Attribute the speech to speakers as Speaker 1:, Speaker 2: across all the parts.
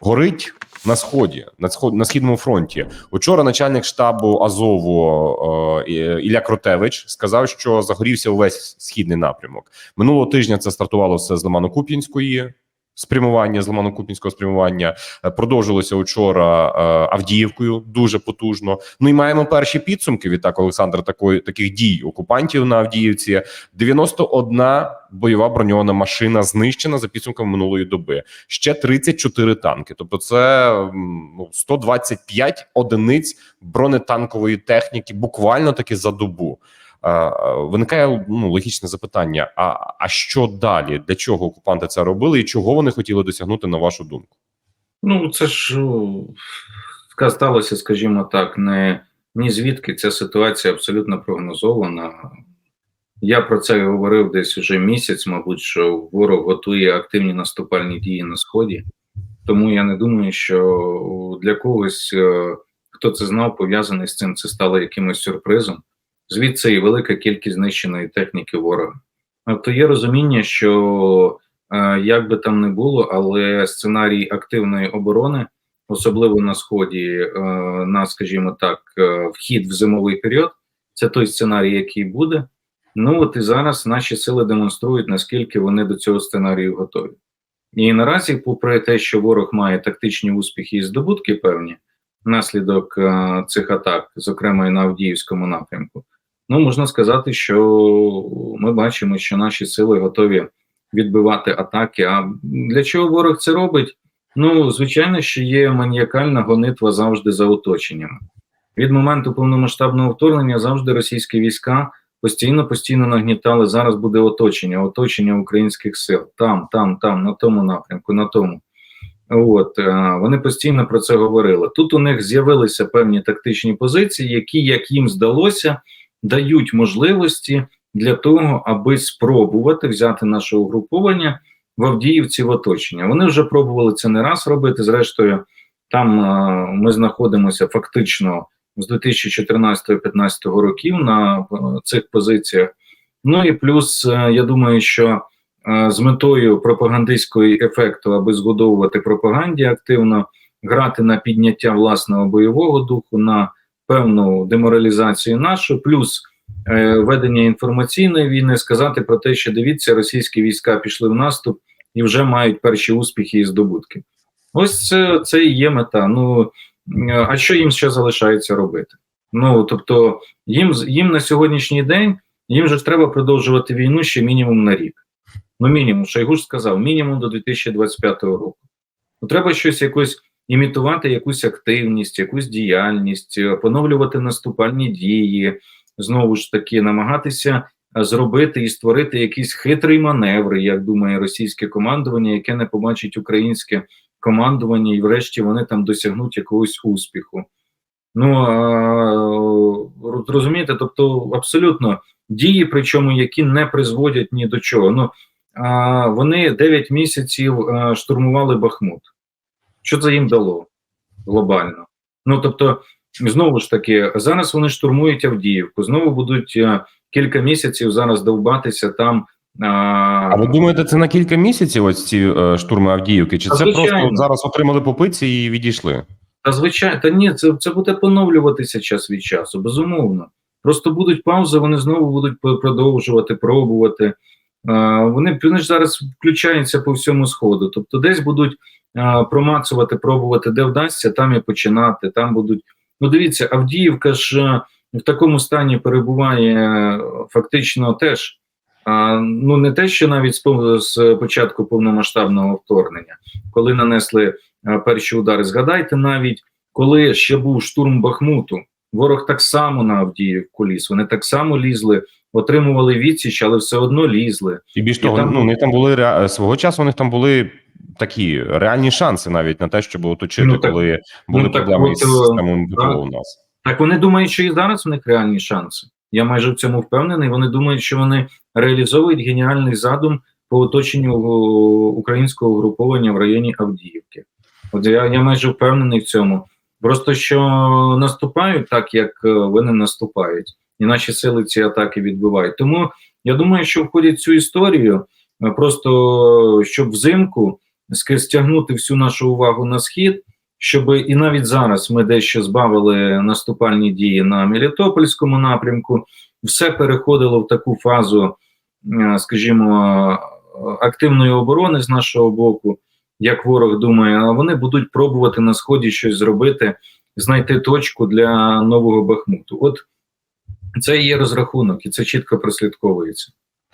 Speaker 1: горить на сході, на сход на східному фронті. Учора начальник штабу Азову е, Ілля Кротевич сказав, що загорівся увесь східний напрямок. Минулого тижня це стартувало все з Лимано-Куп'янської. Спрямування з Лимано-Купінського спрямування Е, продовжилося учора е, Авдіївкою дуже потужно. Ну і маємо перші підсумки. Відтак Олександр такої таких дій окупантів на Авдіївці. 91 бойова броньована машина знищена за підсумками минулої доби. Ще 34 танки. Тобто, це м, ну 125 одиниць бронетанкової техніки, буквально таки за добу. Е, Виникає ну логічне запитання: а, а що далі? Для чого окупанти це робили, і чого вони хотіли досягнути, на вашу думку?
Speaker 2: Ну, це ж сталося, скажімо так, не ні звідки ця ситуація абсолютно прогнозована. Я про це говорив десь уже місяць, мабуть, що ворог готує активні наступальні дії на сході. Тому я не думаю, що для когось, е, хто це знав, пов'язаний з цим, це стало якимось сюрпризом. Звідси і велика кількість знищеної техніки ворога. Тобто є розуміння, що Е, Як би там не було, але сценарій активної оборони, особливо на сході, е, на, скажімо так, е, вхід в зимовий період, це той сценарій, який буде. Ну от і зараз наші сили демонструють, наскільки вони до цього сценарію готові. І наразі, попри те, що ворог має тактичні успіхи і здобутки певні внаслідок цих атак, зокрема і на Авдіївському напрямку, ну можна сказати, що ми бачимо, що наші сили готові відбивати атаки. А для чого ворог це робить? Ну, звичайно, що є маніакальна гонитва завжди за оточеннями. Від моменту повномасштабного вторгнення завжди російські війська постійно постійно нагнітали. Зараз буде оточення, оточення українських сил там, там, там, на тому напрямку, на тому. От е, вони постійно про це говорили. Тут у них з'явилися певні тактичні позиції, які, як їм здалося, дають можливості для того, аби спробувати взяти наше угруповання в Авдіївці в оточення. Вони вже пробували це не раз робити. Зрештою, там е, ми знаходимося фактично з 2014-2015 років на е, цих позиціях. Ну і плюс, е, я думаю, що з метою пропагандистського ефекту, аби згодовувати пропаганді активно, грати на підняття власного бойового духу, на певну деморалізацію нашу, плюс е, ведення інформаційної війни, сказати про те, що дивіться, російські війська пішли в наступ і вже мають перші успіхи і здобутки. Ось це, це і є мета. Ну е, а що їм ще залишається робити? Ну тобто, їм їм на сьогоднішній день їм же треба продовжувати війну ще мінімум на рік. Ну, мінімум, Шойгу ж сказав, мінімум до 2025 року. Ну, треба щось якось імітувати, якусь активність, якусь діяльність, е, поновлювати наступальні дії, знову ж таки, намагатися е, зробити і створити якийсь хитрий маневр, як думає російське командування, яке не побачить українське командування, і врешті вони там досягнуть якогось успіху. Ну а, розумієте, тобто абсолютно дії, причому які не призводять ні до чого. Ну а, вони 9 місяців а, штурмували Бахмут. Що це їм дало глобально? Ну тобто, знову ж таки, зараз вони штурмують Авдіївку, знову будуть а, кілька місяців зараз довбатися там. А,
Speaker 1: А ви думаєте, це на кілька місяців ось ці е, штурми Авдіївки? Чи це просто зараз отримали по пиці і відійшли?
Speaker 2: Та звичайно, та ні, це, це буде поновлюватися час від часу, безумовно. Просто будуть паузи, вони знову будуть продовжувати, пробувати. А, вони, вони ж зараз включаються по всьому сходу. Тобто, десь будуть промацувати, пробувати, де вдасться, там і починати. Там будуть. Ну, дивіться, Авдіївка ж е, в такому стані перебуває е, фактично теж. Ну не те, що навіть з, початку повномасштабного вторгнення, коли нанесли е, перші удари. Згадайте навіть, коли ще був штурм Бахмуту, ворог так само на Авдіївку ліз. Вони так само лізли, отримували відсіч, але все одно лізли.
Speaker 1: І більш
Speaker 2: І
Speaker 1: того,
Speaker 2: там-
Speaker 1: ну них там були ре- свого часу. У них там були такі реальні шанси навіть на те, щоб оточити,
Speaker 2: Ну, так-
Speaker 1: коли були
Speaker 2: ну, так
Speaker 1: проблеми
Speaker 2: от,
Speaker 1: із
Speaker 2: е,
Speaker 1: системою
Speaker 2: так.
Speaker 1: У нас.
Speaker 2: Так вони думають, що і зараз у них реальні шанси. Я майже в цьому впевнений. Вони думають, що вони реалізовують геніальний задум по оточенню українського угруповання в районі Авдіївки. От я, я майже впевнений в цьому. Просто що наступають так, як е, вони наступають, і наші сили ці атаки відбивають. Тому я думаю, що входять цю історію е, просто щоб взимку стягнути всю нашу увагу на схід, щоб і навіть зараз ми дещо збавили наступальні дії на Мелітопольському напрямку, все переходило в таку фазу, е, скажімо, активної оборони з нашого боку, як ворог думає, а вони будуть пробувати на сході щось зробити, знайти точку для нового Бахмуту. От це є розрахунок, і це чітко прослідковується.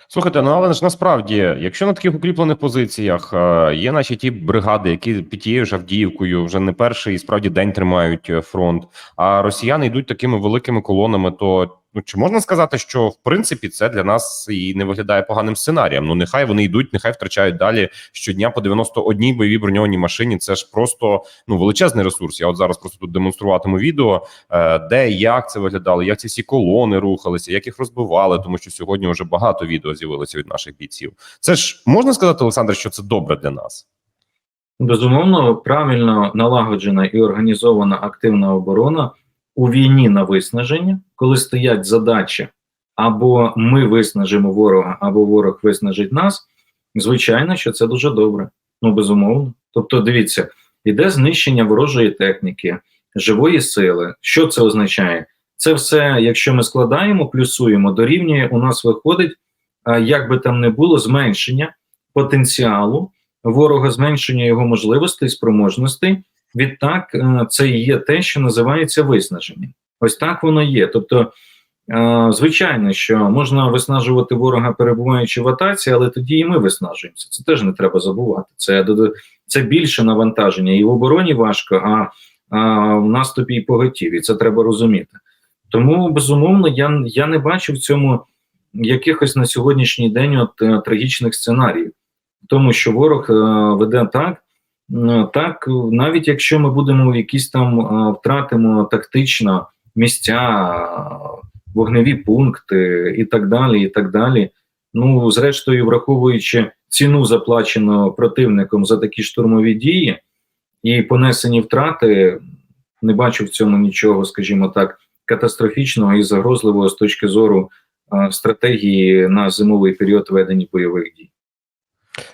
Speaker 1: Слухайте, ну але ж насправді, якщо на таких укріплених позиціях е, є наші ті бригади, які під тією ж Авдіївкою вже не перший і справді день тримають е, фронт, а росіяни йдуть такими великими колонами, то ну чи можна сказати, що в принципі це для нас і не виглядає поганим сценарієм? Ну нехай вони йдуть, нехай втрачають далі щодня по 91 бойовій броньованій машині. Це ж просто ну величезний ресурс. Я от зараз просто тут демонструватиму відео, е, де як це виглядало, як ці всі колони рухалися, як їх розбивали, тому що сьогодні вже багато відео з'явилося від наших бійців. Це ж можна сказати, Олександр, що це добре для нас.
Speaker 2: Безумовно, правильно налагоджена і організована активна оборона у війні на виснаження, коли стоять задачі або ми виснажимо ворога, або ворог виснажить нас. Звичайно, що це дуже добре. Ну безумовно. Тобто, дивіться, іде знищення ворожої техніки, живої сили. Що це означає? Це все, якщо ми складаємо, плюсуємо, дорівнює, у нас виходить, як би там не було, зменшення потенціалу ворога, зменшення його можливостей, спроможностей. Відтак, е, це і є те, що називається виснаження. Ось так воно є. Тобто, е, звичайно, що можна виснажувати ворога, перебуваючи в атаці, але тоді і ми виснажуємося. Це теж не треба забувати. Це це більше навантаження і в обороні важко, а, в наступі і поготіві. Це треба розуміти. Тому безумовно, я, я не бачу в цьому якихось на сьогоднішній день от е, трагічних сценаріїв, тому що ворог веде так. Е, Так, навіть якщо ми будемо якісь там е, втратимо тактично місця, вогневі пункти і так далі, і так далі. Ну, зрештою, враховуючи ціну, заплачену противником за такі штурмові дії і понесені втрати, не бачу в цьому нічого, скажімо так, катастрофічного і загрозливого з точки зору е, стратегії на зимовий період ведення бойових дій.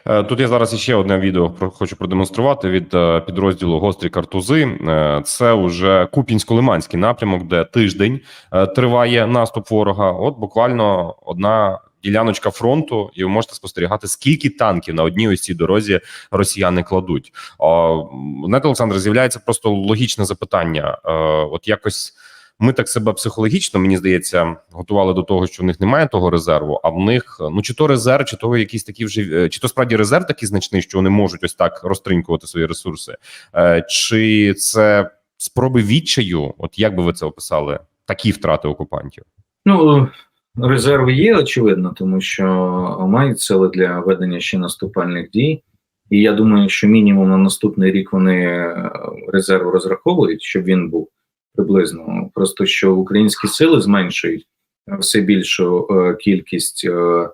Speaker 1: Е, Тут я зараз ще одне відео хочу продемонструвати від е, підрозділу Гострі картузи. Е, Це уже Купінсько-Лиманський напрямок, де тиждень триває наступ ворога. От буквально одна діляночка фронту, і ви можете спостерігати, скільки танків на одній ось цій дорозі росіяни кладуть. Знаєте, Олександр, з'являється просто логічне запитання. От якось. Ми так себе психологічно, мені здається, готували до того, що в них немає того резерву. А в них ну чи то резерв, чи то якийсь такий вже е, чи то справді резерв такий значний, що вони можуть ось так розтринькувати свої ресурси, Е, чи це спроби відчаю? От як би ви це описали? Такі втрати окупантів?
Speaker 2: Ну, резерв є, очевидно, тому що мають сили для ведення ще наступальних дій. І я думаю, що мінімум на наступний рік вони е, резерв розраховують, щоб він був приблизно. Просто що українські сили зменшують е, все більшу е, кількість е,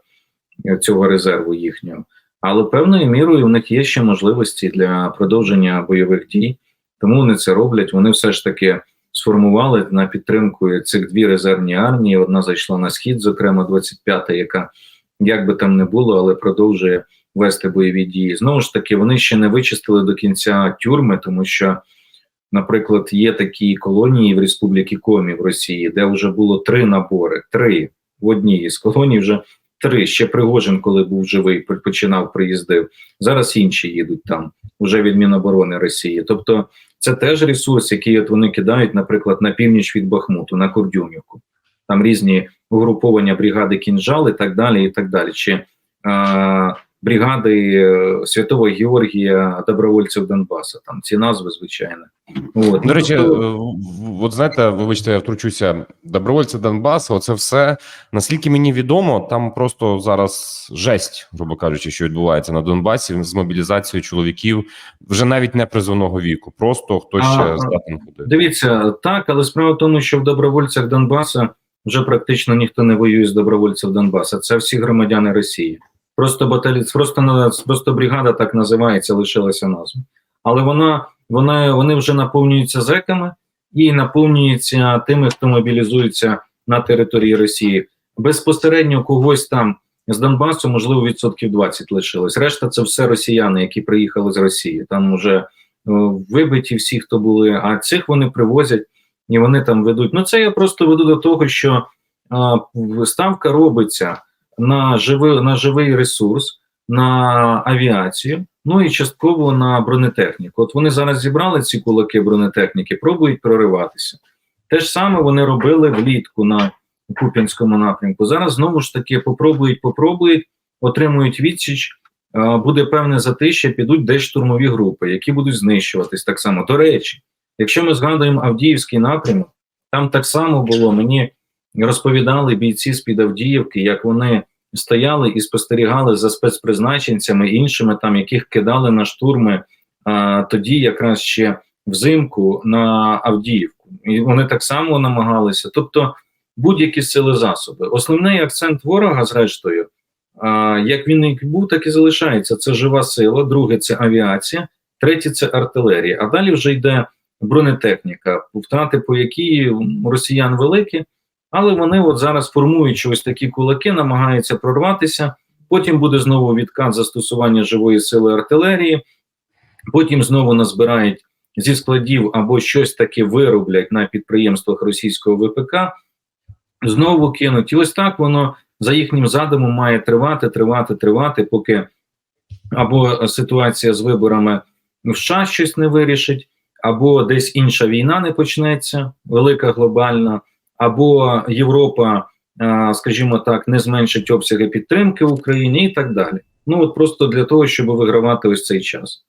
Speaker 2: цього резерву їхнього. Але певною мірою в них є ще можливості для продовження бойових дій, тому вони це роблять. Вони все ж таки сформували на підтримку цих дві резервні армії. Одна зайшла на схід, зокрема 25-та, яка як би там не було, але продовжує вести бойові дії. Знову ж таки, вони ще не вичистили до кінця тюрми, тому що, наприклад, є такі колонії в Республіки Комі в Росії, де вже було три набори. Три в одній із колоній вже три. Ще Пригожин, коли був живий, починав приїздив. Зараз інші їдуть там, вже від Міноборони Росії. Тобто, це теж ресурс, який от вони кидають, наприклад, на північ від Бахмуту, на Курдюмівку. Там різні угруповання бригади кінжал і так далі. і так далі. Чи е, бригади е, Святого Георгія добровольців Донбаса. Там ці назви, звичайно. От.
Speaker 1: До речі,
Speaker 2: Тобто,
Speaker 1: е, от знаєте, вибачте, я втручуся. Добровольці Донбасу, оце все наскільки мені відомо, там просто зараз жесть, грубо кажучи, що відбувається на Донбасі з мобілізацією чоловіків вже навіть не призовного віку. Просто хто ще здатен ходити.
Speaker 2: Дивіться, так, але справа в тому, що в добровольцях Донбаса вже практично ніхто не воює з добровольців Донбаса. Це всі громадяни Росії. Просто баталі... просто, просто бригада так називається, лишилася назва. Але вона, вона, вони вже наповнюються зеками і наповнюються тими, хто мобілізується на території Росії. Безпосередньо когось там З Донбасу, можливо, відсотків 20 лишилось. Решта це все росіяни, які приїхали з Росії. Там вже е, вибиті всі, хто були, а цих вони привозять і вони там ведуть. Ну, це я просто веду до того, що а, ставка робиться на живий, на живий ресурс, на авіацію, ну і частково на бронетехніку. От вони зараз зібрали ці кулаки бронетехніки, пробують прориватися. Те ж саме вони робили влітку на Куп'янському напрямку. Зараз знову ж таки попробують, попробують, отримують відсіч. Буде певне затища, підуть десь штурмові групи, які будуть знищуватись так само. До речі, якщо ми згадуємо Авдіївський напрямок, там так само було. Мені розповідали бійці з під Авдіївки, як вони стояли і спостерігали за спецпризначенцями іншими, там яких кидали на штурми а, тоді, якраз ще взимку на Авдіївку, і вони так само намагалися. Тобто, будь-які сили засоби. Основний акцент ворога, зрештою, а, як він і був, так і залишається. Це жива сила. Друге це авіація, третє це артилерія. А далі вже йде бронетехніка, втрати по якій росіян великі. Але вони от зараз формуючи ось такі кулаки, намагаються прорватися. Потім буде знову відкат застосування живої сили артилерії. Потім знову назбирають зі складів або щось таке вироблять на підприємствах російського ВПК. Знову кинуть. І ось так воно за їхнім задумом має тривати, тривати, тривати, поки або ситуація з виборами в США щось не вирішить, або десь інша війна не почнеться, велика глобальна або Європа, скажімо так, не зменшить обсяги підтримки Україні і так далі. Ну от просто для того, щоб вигравати ось цей час.